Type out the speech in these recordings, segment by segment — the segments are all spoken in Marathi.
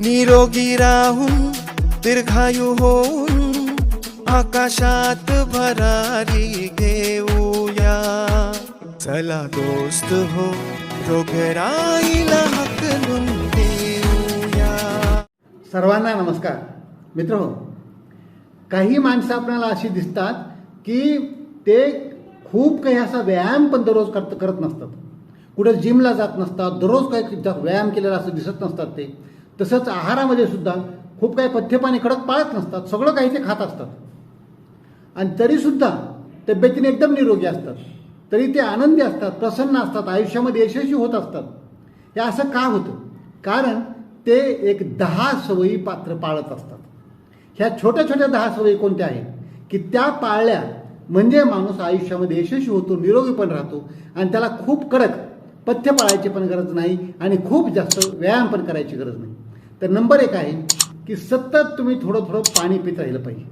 निरोगी राहून दीर्घायू होऊन आकाशात भरारी घेऊया. चला दोस्त हो रोगराईला हकलून देऊया सर्वांना नमस्कार. मित्र हो काही माणसं आपल्याला अशी दिसतात की ते खूप काही असा व्यायाम पण दररोज करत करत नसतात. कुठे जिमला जात नसतात दररोज काही व्यायाम केलेला असं दिसत नसतात ते. तसंच आहारामध्ये सुद्धा खूप काही पथ्यपाने कडक पाळत नसतात. सगळं काही ते खात असतात. आणि तरीसुद्धा तब्येतीने एकदम निरोगी असतात. तरी ते आनंदी असतात प्रसन्न असतात आयुष्यामध्ये यशस्वी होत असतात. हे असं का होतं? कारण ते एक दहा सवयी पात्र पाळत असतात. ह्या छोट्या छोट्या दहा सवयी कोणत्या आहेत? की त्या पाळल्या म्हणजे माणूस आयुष्यामध्ये यशस्वी होतो निरोगी पण राहतो आणि त्याला खूप कडक पथ्य पाळायची पण गरज नाही आणि खूप जास्त व्यायाम पण करायची गरज नाही. तर नंबर एक आहे की सतत तुम्ही थोडं थोडं पाणी पित राहिलं पाहिजे.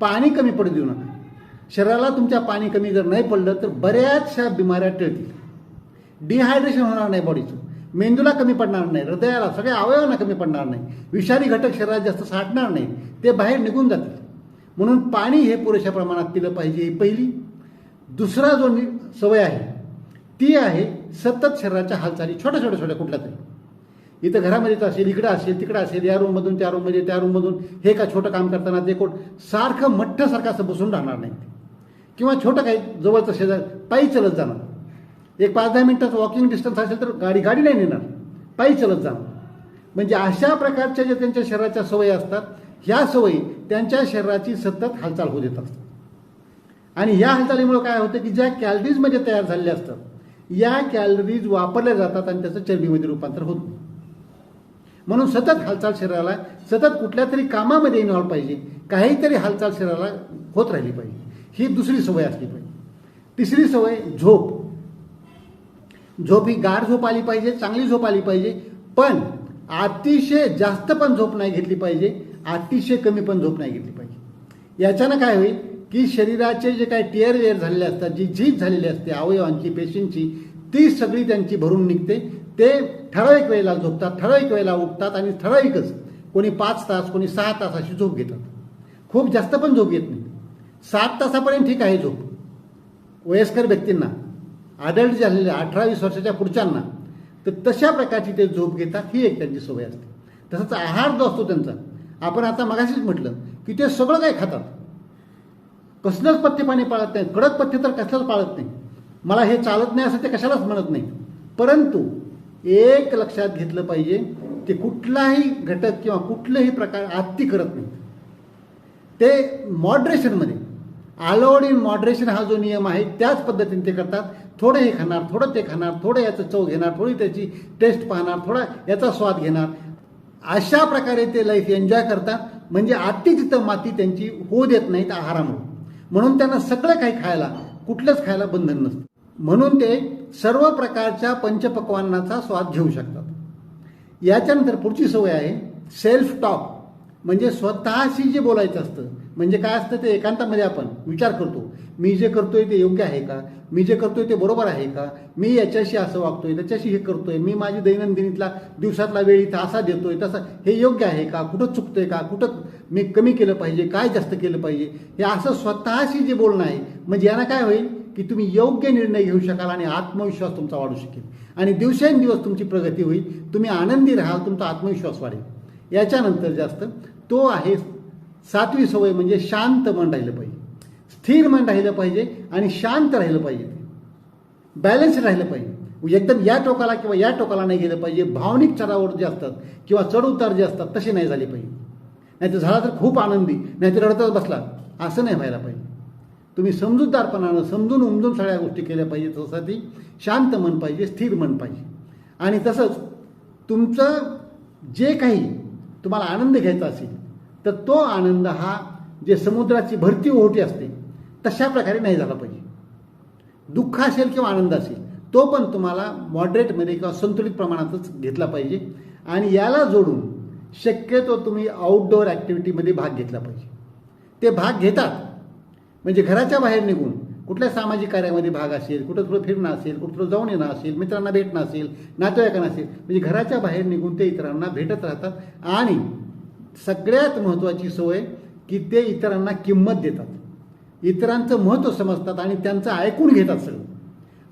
पाणी कमी पडू देऊ नका. शरीराला तुमच्या पाणी कमी जर नाही पडलं तर बऱ्याचशा बिमाऱ्या टळतील. डिहायड्रेशन होणार नाही बॉडीचं मेंदूला कमी पडणार नाही हृदयाला सगळ्या अवयवांना कमी पडणार नाही. विषारी घटक शरीरात जास्त साठणार नाही ते बाहेर निघून जातील. म्हणून पाणी हे पुरेशा प्रमाणात पिलं पाहिजे ही पहिली. दुसरा जो सवय आहे ती आहे सतत शरीराच्या हालचाली छोट्या छोट्या छोट्या कुठल्या तरी. इथं घरामध्येच असेल इकडं असेल तिकडं असेल या रूममधून त्या रूममध्ये त्या रूममधून हे का छोटं काम करताना ते कोण सारखं मठ्ठसारखं असं बसून राहणार नाही. किंवा छोटं काही जवळचं शेजार पायी चलत जाणार. एक पाच दहा मिनिटाचं वॉकिंग डिस्टन्स असेल तर गाडी गाडी नाही नेणार. पायी चलत जाणार. म्हणजे अशा प्रकारच्या ज्या त्यांच्या शरीराच्या सवयी असतात ह्या सवयी त्यांच्या शरीराची सतत हालचाल होत येत असतात. आणि या हालचालीमुळे काय होतं की ज्या कॅलरीजमध्ये तयार झालेल्या असतात या कॅलरीज वापरल्या जातात आणि त्याचं चरबीमध्ये रूपांतर होत नाही. म्हणून सतत हालचाल शरीराला सतत कुठल्या तरी कामामध्ये इन्व्हॉल्व पाहिजे काहीतरी हालचाल शरीराला होत राहिली पाहिजे. ही दुसरी सवय असली पाहिजे. तिसरी सवय झोप. झोप ही गाढ झोप आली पाहिजे चांगली झोप आली पाहिजे पण अतिशय जास्त पण झोप नाही घेतली पाहिजे अतिशय कमी पण झोप नाही घेतली पाहिजे. याच्यानं काय होईल? की शरीराचे जे काही टिअर वेअर झालेले असतात जी झीज झालेली असते अवयवांची पेशींची ती सगळी त्यांची भरून निघते. ते ठराविक वेळेला झोपतात ठराविक वेळेला उठतात आणि ठराविकच कोणी पाच तास कोणी सहा तास अशी झोप घेतात. खूप जास्त पण झोप येत नाही. सात तासापर्यंत ठीक आहे झोप. वयस्कर व्यक्तींना अडल्ट झालेल्या अठरा वीस वर्षाच्या पुढच्यांना तर तशा प्रकारची ते झोप घेतात ही एक त्यांची सवय असते. तसंच आहार जो असतो त्यांचा आपण आता मगाशीच म्हटलं की ते सगळं काही खातात. कसलंच पथ्य पाणी पाळत नाही. कडक पथ्य तर कसलंच पाळत नाही. मला हे चालत नाही असं ते कशालाच म्हणत नाही परंतु एक लक्षात घेतलं पाहिजे ते कुठलाही घटक किंवा कुठलंही प्रकार आत्ती करत नाही ते मॉडरेशनमध्ये अलाउड इन मॉडरेशन हा जो नियम आहे त्याच पद्धतीने ते करतात. थोडं हे खाणार थोडं ते खाणार थोडं याचं चव घेणार थोडी त्याची टेस्ट पाहणार थोडा याचा स्वाद घेणार. अशा प्रकारे ते लाईफ एन्जॉय करतात. म्हणजे आत्ती तिथं माती त्यांची होऊ देत नाहीत आहारामुळे. म्हणून त्यांना सगळं काही खायला कुठलंच खायला बंधन नसतं. म्हणून ते सर्व प्रकारच्या पंचपक्वांनाचा स्वाद घेऊ शकतात. याच्यानंतर पुढची सवय आहे सेल्फ टॉक म्हणजे स्वतःशी जे बोलायचं असतं म्हणजे काय असतं ते एकांतामध्ये आपण विचार करतो. मी जे करतोय ते योग्य आहे का? मी जे करतोय ते बरोबर आहे का? मी याच्याशी असं वागतोय त्याच्याशी हे करतोय मी माझी दैनंदिनीतला दिवसातला वेळ इथं असा देतोय तसा हे योग्य आहे का? कुठं चुकतोय का? कुठं मी कमी केलं पाहिजे? काय जास्त केलं पाहिजे? हे असं स्वतःशी जे बोलणं आहे म्हणजे यानं काय होईल? की तुम्ही योग्य निर्णय घेऊ शकाल आणि आत्मविश्वास तुमचा वाढू शकेल. आणि दिवसेंदिवस तुमची प्रगती होईल. तुम्ही आनंदी राहाल तुमचा आत्मविश्वास वाढेल. याच्यानंतर जास्त तो आहे सातवी सवय म्हणजे शांत मन राहिलं पाहिजे. स्थिर मन राहिलं पाहिजे आणि शांत राहिलं पाहिजे. बॅलन्स राहिलं पाहिजे. एकदम या टोकाला किंवा या टोकाला नाही गेलं पाहिजे. भावनिक चढावर जे असतात किंवा चढ उतार जे असतात तसे नाही झाले पाहिजे. नाही तर झाला तर खूप आनंदी नाही तर रडतच बसला. असं नाही व्हायला पाहिजे. तुम्ही समजूतदारपणानं समजून उमजून सगळ्या गोष्टी केल्या पाहिजे त्यासाठी शांत मन पाहिजे स्थिर मन पाहिजे. आणि तसंच तुमचं जे काही तुम्हाला आनंद घ्यायचा असेल तर तो आनंद हा जे समुद्राची भरती ओहोटी असते तशा प्रकारे नाही झाला पाहिजे. दुःख असेल किंवा आनंद असेल तो पण तुम्हाला मॉडरेटमध्ये किंवा संतुलित प्रमाणातच घेतला पाहिजे. आणि याला जोडून शक्यतो तुम्ही आउटडोअर ॲक्टिव्हिटीमध्ये भाग घेतला पाहिजे. ते भाग घेतात म्हणजे घराच्या बाहेर निघून कुठल्या सामाजिक कार्यामध्ये भाग असेल कुठं थोडं फिरणं असेल कुठं थोडं जाऊन येणं असेल मित्रांना भेटणं असेल नातेवाईकांना असेल म्हणजे घराच्या बाहेर निघून ते इतरांना भेटत राहतात. आणि सगळ्यात महत्त्वाची सवय की ते इतरांना किंमत देतात. इतरांचं महत्त्व समजतात आणि त्यांचं ऐकून घेतात सगळं.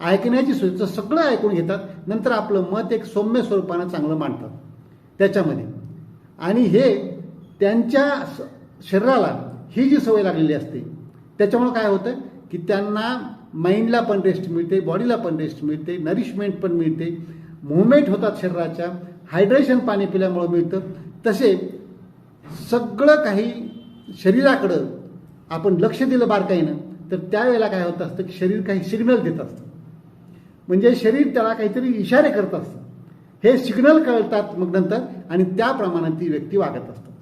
ऐकण्याची सोयीचं सगळं ऐकून घेतात. नंतर आपलं मत एक सौम्य स्वरूपानं चांगलं मांडतात. त्याच्यामध्ये. आणि हे त्यांच्या स- शरीराला ही जी सवय लागलेली असते त्याच्यामुळं काय होतं की त्यांना माइंडला पण रेस्ट मिळते बॉडीला पण रेस्ट मिळते नरिशमेंट पण मिळते. मुवमेंट होतात शरीराच्या हायड्रेशन पाणी पिल्यामुळं मिळतं. तसे सगळं काही शरीराकडं आपण लक्ष दिलं बारकाईनं तर त्यावेळेला काय होत असतं की शरीर काही सिग्नल देत असतं. म्हणजे शरीर त्याला काहीतरी इशारे करत असतं. हे सिग्नल कळतात मग नंतर आणि त्याप्रमाणे ती व्यक्ती वागत असतात.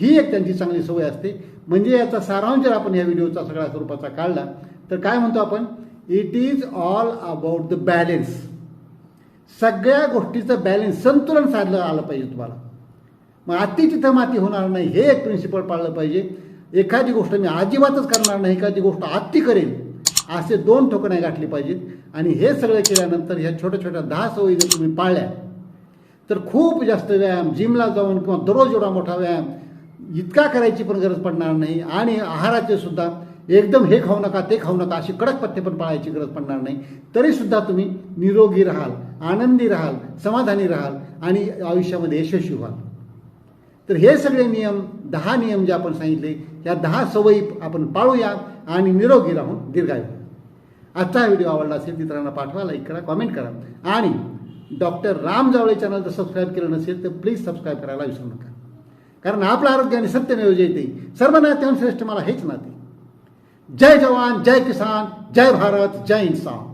ही एक त्यांची चांगली सवय असते. म्हणजे याचा सारांश जर आपण या व्हिडिओचा सगळ्या स्वरूपाचा काढला तर काय म्हणतो आपण? It is all about the balance सगळ्या गोष्टीचं बॅलेन्स संतुलन साधलं आलं पाहिजे तुम्हाला. मग अति तिथं माती होणार नाही हे एक प्रिन्सिपल पाळलं पाहिजे. एखादी गोष्ट मी अजिबातच करणार नाही एखादी गोष्ट आत्ती करेल असे दोन ठोकं गाठली पाहिजेत. आणि हे सगळं केल्यानंतर ह्या छोट्या छोट्या दहा सवयी जर तुम्ही पाळल्या तर खूप जास्त व्यायाम जिमला जाऊन किंवा दररोज एवढा मोठा व्यायाम इतका करायची पण गरज पडणार नाही. आणि आहाराचे सुद्धा एकदम हे खाऊ नका ते खाऊ नका अशी कडक पथ्य पण पाळायची गरज पडणार नाही. तरी सुद्धा तुम्ही निरोगी राहाल आनंदी राहाल समाधानी राहाल आणि आयुष्यामध्ये यशस्वी व्हाल. तर हे सगळे नियम दहा नियम जे आपण सांगितले या दहा सवयी आपण पाळूया आणि निरोगी राहून दीर्घायू. आजचा हा व्हिडिओ आवडला असेल मित्रांना पाठवा लाईक करा कॉमेंट करा. आणि डॉक्टर राम जावळे चॅनल जर सबस्क्राईब केलं नसेल तर प्लीज सबस्क्राईब करायला विसरू नका. कारण आपलं आरोग्य आणि सत्यमेव जयते सर्व नात्यांश्रेष्ठ मला हेच नाते. जय जवान जय किसान जय भारत जय इन्सान